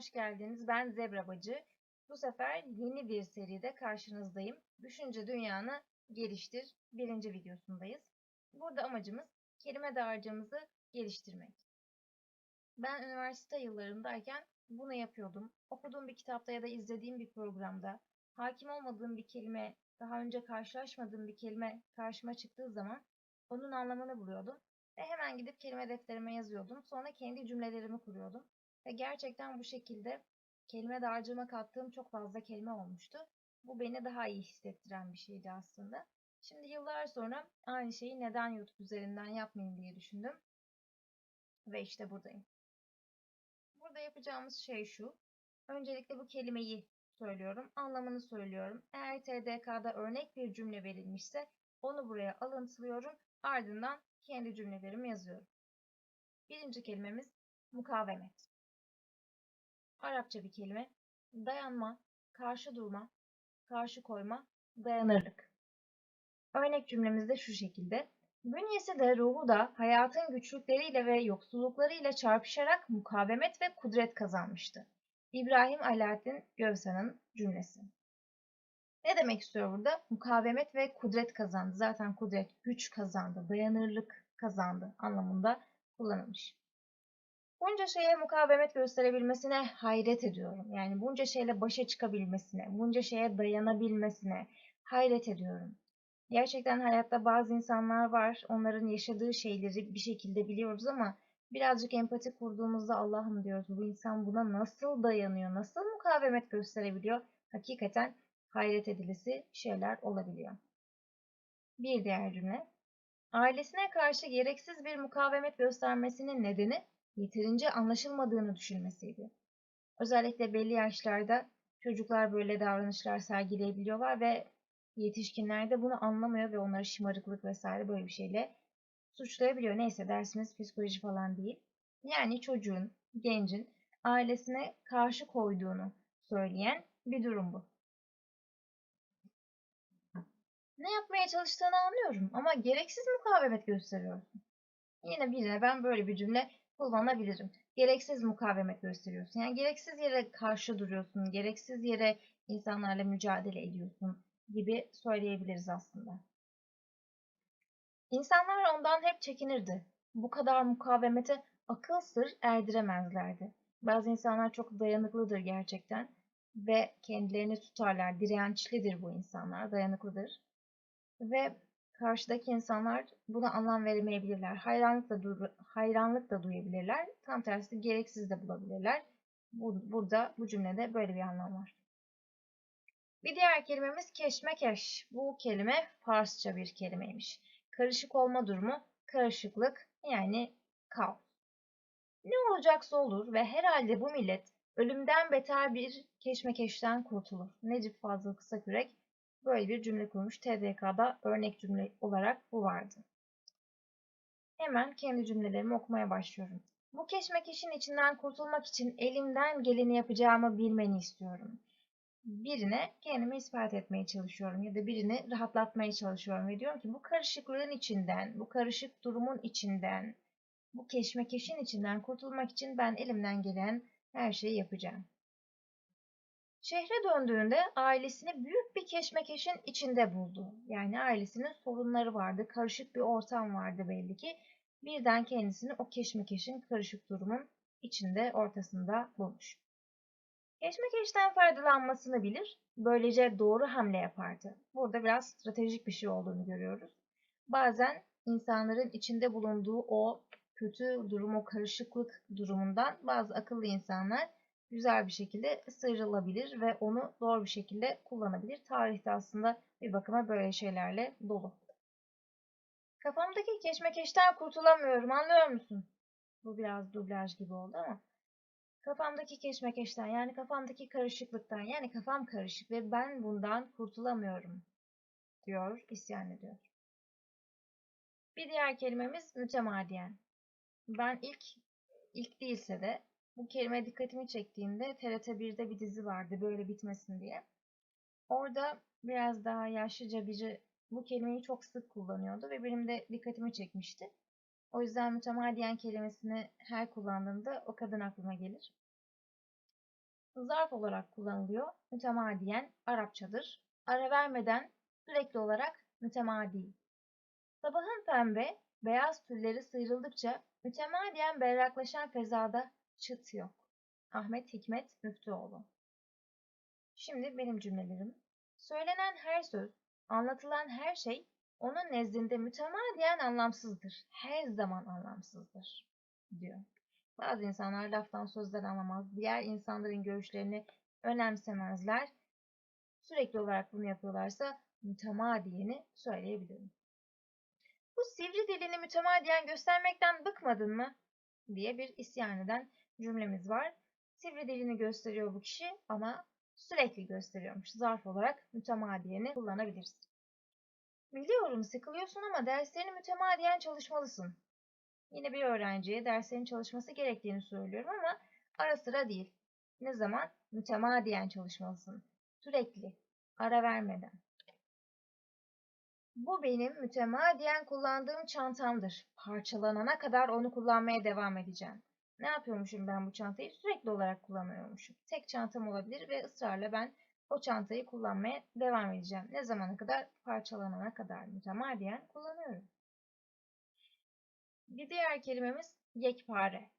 hoş geldiniz. Ben Zebra Bacı. Bu sefer yeni bir seride karşınızdayım. Düşünce dünyanı geliştir birinci videosundayız. Burada amacımız kelime dağarcığımızı geliştirmek. Ben üniversite yıllarındayken bunu yapıyordum. Okuduğum bir kitapta ya da izlediğim bir programda hakim olmadığım bir kelime, daha önce karşılaşmadığım bir kelime karşıma çıktığı zaman onun anlamını buluyordum. Ve hemen gidip kelime defterime yazıyordum. Sonra kendi cümlelerimi kuruyordum. Ve gerçekten bu şekilde kelime dağarcığıma kattığım çok fazla kelime olmuştu. Bu beni daha iyi hissettiren bir şeydi aslında. Şimdi yıllar sonra aynı şeyi neden YouTube üzerinden yapmayayım diye düşündüm. Ve işte buradayım. Burada yapacağımız şey şu. Öncelikle bu kelimeyi söylüyorum. Anlamını söylüyorum. Eğer TDK'da örnek bir cümle verilmişse onu buraya alıntılıyorum. Ardından kendi cümlelerimi yazıyorum. Birinci kelimemiz mukavemet. Arapça bir kelime. Dayanma, karşı durma, karşı koyma, dayanırlık. Örnek cümlemiz de şu şekilde. Bünyesi de ruhu da hayatın güçlükleriyle ve yoksulluklarıyla çarpışarak mukavemet ve kudret kazanmıştı. İbrahim Alaaddin Gövsan'ın cümlesi. Ne demek istiyor burada? Mukavemet ve kudret kazandı. Zaten kudret güç kazandı, dayanırlık kazandı anlamında kullanılmış. Bunca şeye mukavemet gösterebilmesine hayret ediyorum. Yani bunca şeyle başa çıkabilmesine, bunca şeye dayanabilmesine hayret ediyorum. Gerçekten hayatta bazı insanlar var, onların yaşadığı şeyleri bir şekilde biliyoruz ama birazcık empati kurduğumuzda Allah'ım diyoruz bu insan buna nasıl dayanıyor, nasıl mukavemet gösterebiliyor? Hakikaten hayret edilisi şeyler olabiliyor. Bir diğer cümle. Ailesine karşı gereksiz bir mukavemet göstermesinin nedeni yeterince anlaşılmadığını düşünmesiydi. Özellikle belli yaşlarda çocuklar böyle davranışlar sergileyebiliyorlar ve yetişkinler de bunu anlamıyor ve onları şımarıklık vesaire böyle bir şeyle suçlayabiliyor. Neyse dersimiz psikoloji falan değil. Yani çocuğun, gencin ailesine karşı koyduğunu söyleyen bir durum bu. Ne yapmaya çalıştığını anlıyorum ama gereksiz mukavemet gösteriyorsun. Yine birine ben böyle bir cümle kullanabilirim. Gereksiz mukavemet gösteriyorsun. Yani gereksiz yere karşı duruyorsun, gereksiz yere insanlarla mücadele ediyorsun gibi söyleyebiliriz aslında. İnsanlar ondan hep çekinirdi. Bu kadar mukavemete akıl sır erdiremezlerdi. Bazı insanlar çok dayanıklıdır gerçekten ve kendilerini tutarlar. Dirençlidir bu insanlar, dayanıklıdır. Ve karşıdaki insanlar buna anlam veremeyebilirler. Hayranlık da, hayranlık da duyabilirler. Tam tersi gereksiz de bulabilirler. Bu, burada bu cümlede böyle bir anlam var. Bir diğer kelimemiz keşmekeş. Bu kelime Farsça bir kelimeymiş. Karışık olma durumu, karışıklık yani kaos. Ne olacaksa olur ve herhalde bu millet ölümden beter bir keşmekeşten kurtulur. Necip Fazıl Kısakürek böyle bir cümle kurmuş. TDK'da örnek cümle olarak bu vardı. Hemen kendi cümlelerimi okumaya başlıyorum. Bu keşmekeşin içinden kurtulmak için elimden geleni yapacağımı bilmeni istiyorum. Birine kendimi ispat etmeye çalışıyorum ya da birini rahatlatmaya çalışıyorum ve diyorum ki bu karışıklığın içinden, bu karışık durumun içinden, bu keşmekeşin içinden kurtulmak için ben elimden gelen her şeyi yapacağım. Şehre döndüğünde ailesini büyük bir keşmekeşin içinde buldu. Yani ailesinin sorunları vardı, karışık bir ortam vardı belli ki. Birden kendisini o keşmekeşin karışık durumun içinde, ortasında bulmuş. Keşmekeşten faydalanmasını bilir, böylece doğru hamle yapardı. Burada biraz stratejik bir şey olduğunu görüyoruz. Bazen insanların içinde bulunduğu o kötü durum, o karışıklık durumundan bazı akıllı insanlar güzel bir şekilde sıyrılabilir ve onu doğru bir şekilde kullanabilir. Tarihte aslında bir bakıma böyle şeylerle dolu. Kafamdaki keşmekeşten kurtulamıyorum anlıyor musun? Bu biraz dublaj gibi oldu ama. Kafamdaki keşmekeşten yani kafamdaki karışıklıktan yani kafam karışık ve ben bundan kurtulamıyorum diyor, isyan ediyor. Bir diğer kelimemiz mütemadiyen. Ben ilk, ilk değilse de bu kelime dikkatimi çektiğinde TRT 1'de bir dizi vardı böyle bitmesin diye. Orada biraz daha yaşlıca biri bu kelimeyi çok sık kullanıyordu ve benim de dikkatimi çekmişti. O yüzden mütemadiyen kelimesini her kullandığımda o kadın aklıma gelir. zarf olarak kullanılıyor. Mütemadiyen Arapçadır. Ara vermeden sürekli olarak mütemadi. Sabahın pembe, beyaz tülleri sıyrıldıkça mütemadiyen berraklaşan fezada çıt yok. Ahmet Hikmet Müftüoğlu Şimdi benim cümlelerim. Söylenen her söz, anlatılan her şey onun nezdinde mütemadiyen anlamsızdır. Her zaman anlamsızdır diyor. Bazı insanlar laftan sözden anlamaz. Diğer insanların görüşlerini önemsemezler. Sürekli olarak bunu yapıyorlarsa mütemadiyeni söyleyebilirim. Bu sivri dilini mütemadiyen göstermekten bıkmadın mı? Diye bir isyan eden cümlemiz var. Sivri dilini gösteriyor bu kişi ama sürekli gösteriyormuş. Zarf olarak mütemadiyeni kullanabiliriz. Biliyorum sıkılıyorsun ama derslerini mütemadiyen çalışmalısın. Yine bir öğrenciye derslerin çalışması gerektiğini söylüyorum ama ara sıra değil. Ne zaman? Mütemadiyen çalışmalısın. Sürekli. Ara vermeden. Bu benim mütemadiyen kullandığım çantamdır. Parçalanana kadar onu kullanmaya devam edeceğim. Ne yapıyormuşum ben bu çantayı? Sürekli olarak kullanıyormuşum. Tek çantam olabilir ve ısrarla ben o çantayı kullanmaya devam edeceğim. Ne zamana kadar? Parçalanana kadar mütemadiyen kullanıyorum. Bir diğer kelimemiz yekpare.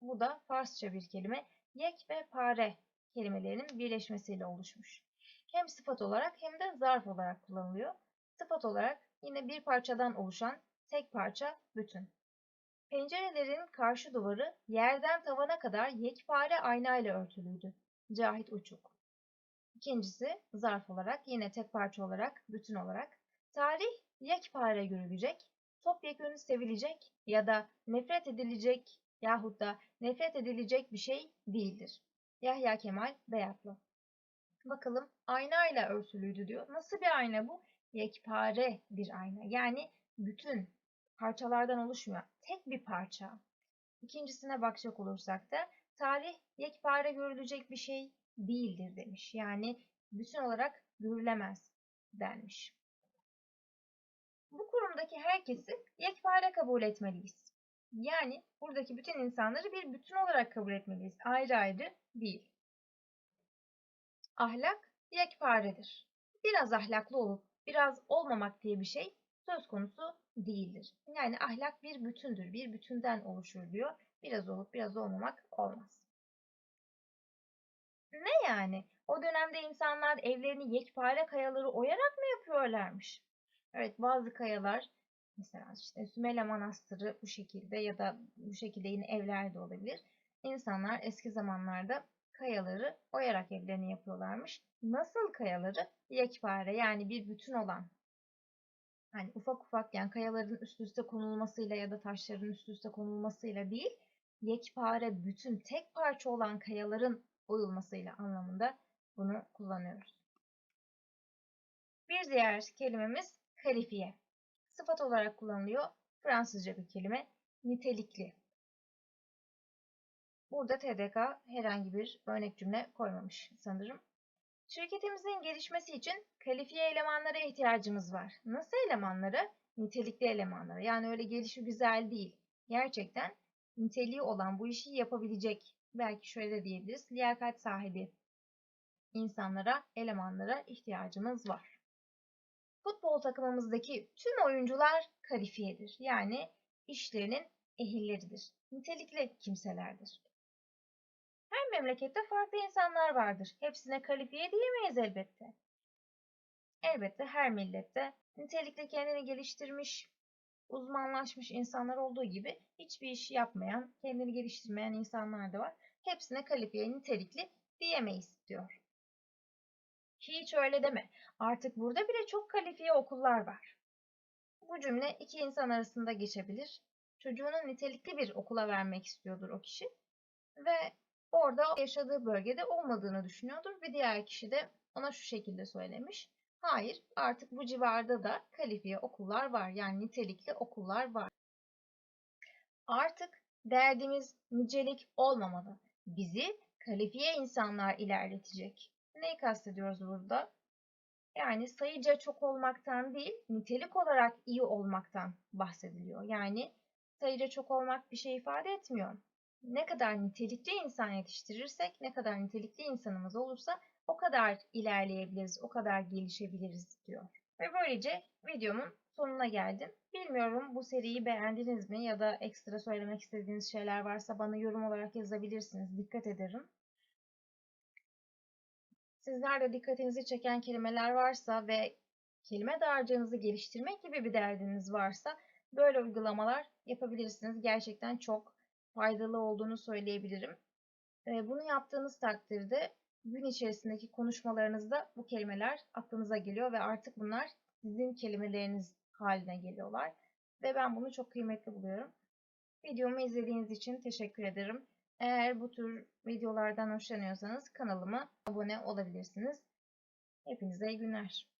Bu da Farsça bir kelime. Yek ve pare kelimelerinin birleşmesiyle oluşmuş. Hem sıfat olarak hem de zarf olarak kullanılıyor. Sıfat olarak yine bir parçadan oluşan tek parça bütün. Pencerelerin karşı duvarı yerden tavana kadar yekpare aynayla örtülüydü. Cahit Uçuk. İkincisi zarf olarak yine tek parça olarak bütün olarak. Tarih yekpare görülecek, topyekün sevilecek ya da nefret edilecek yahut da nefret edilecek bir şey değildir. Yahya Kemal Beyatlı. Bakalım aynayla örtülüydü diyor. Nasıl bir ayna bu? Yekpare bir ayna. Yani bütün parçalardan oluşmuyor. Tek bir parça. İkincisine bakacak olursak da tarih yekpare görülecek bir şey değildir demiş. Yani bütün olarak görülemez denmiş. Bu kurumdaki herkesi yekpare kabul etmeliyiz. Yani buradaki bütün insanları bir bütün olarak kabul etmeliyiz. Ayrı ayrı değil. Ahlak yekparedir. Biraz ahlaklı olup biraz olmamak diye bir şey söz konusu değildir. Yani ahlak bir bütündür, bir bütünden oluşur diyor. Biraz olup biraz olmamak olmaz. Ne yani? O dönemde insanlar evlerini yekpare kayaları oyarak mı yapıyorlarmış? Evet bazı kayalar mesela işte Sümele Manastırı bu şekilde ya da bu şekilde yine evler de olabilir. İnsanlar eski zamanlarda kayaları oyarak evlerini yapıyorlarmış. Nasıl kayaları? Yekpare yani bir bütün olan. Hani ufak ufak yani kayaların üst üste konulmasıyla ya da taşların üst üste konulmasıyla değil, yekpare bütün tek parça olan kayaların oyulmasıyla anlamında bunu kullanıyoruz. Bir diğer kelimemiz kalifiye. Sıfat olarak kullanılıyor. Fransızca bir kelime. Nitelikli. Burada TDK herhangi bir örnek cümle koymamış sanırım. Şirketimizin gelişmesi için kalifiye elemanlara ihtiyacımız var. Nasıl elemanlara? Nitelikli elemanlara. Yani öyle gelişi güzel değil. Gerçekten niteliği olan bu işi yapabilecek, belki şöyle diyebiliriz, liyakat sahibi insanlara, elemanlara ihtiyacımız var. Futbol takımımızdaki tüm oyuncular kalifiyedir. Yani işlerinin ehilleridir. Nitelikli kimselerdir. Memlekette farklı insanlar vardır. Hepsine kalifiye diyemeyiz elbette. Elbette her millette nitelikli kendini geliştirmiş, uzmanlaşmış insanlar olduğu gibi hiçbir iş yapmayan, kendini geliştirmeyen insanlar da var. Hepsine kalifiye, nitelikli diyemeyiz diyor. Hiç öyle deme. Artık burada bile çok kalifiye okullar var. Bu cümle iki insan arasında geçebilir. Çocuğunu nitelikli bir okula vermek istiyordur o kişi. Ve orada yaşadığı bölgede olmadığını düşünüyordur. Bir diğer kişi de ona şu şekilde söylemiş. Hayır, artık bu civarda da kalifiye okullar var. Yani nitelikli okullar var. Artık derdimiz nicelik olmamalı. Bizi kalifiye insanlar ilerletecek. Neyi kastediyoruz burada? Yani sayıca çok olmaktan değil, nitelik olarak iyi olmaktan bahsediliyor. Yani sayıca çok olmak bir şey ifade etmiyor. Ne kadar nitelikli insan yetiştirirsek, ne kadar nitelikli insanımız olursa o kadar ilerleyebiliriz, o kadar gelişebiliriz diyor. Ve böylece videomun sonuna geldim. Bilmiyorum bu seriyi beğendiniz mi ya da ekstra söylemek istediğiniz şeyler varsa bana yorum olarak yazabilirsiniz. Dikkat ederim. Sizler de dikkatinizi çeken kelimeler varsa ve kelime dağarcığınızı geliştirmek gibi bir derdiniz varsa böyle uygulamalar yapabilirsiniz. Gerçekten çok faydalı olduğunu söyleyebilirim. Ee, Bunu yaptığınız takdirde gün içerisindeki konuşmalarınızda bu kelimeler aklınıza geliyor ve artık bunlar sizin kelimeleriniz haline geliyorlar. Ve ben bunu çok kıymetli buluyorum. Videomu izlediğiniz için teşekkür ederim. Eğer bu tür videolardan hoşlanıyorsanız kanalıma abone olabilirsiniz. Hepinize iyi günler.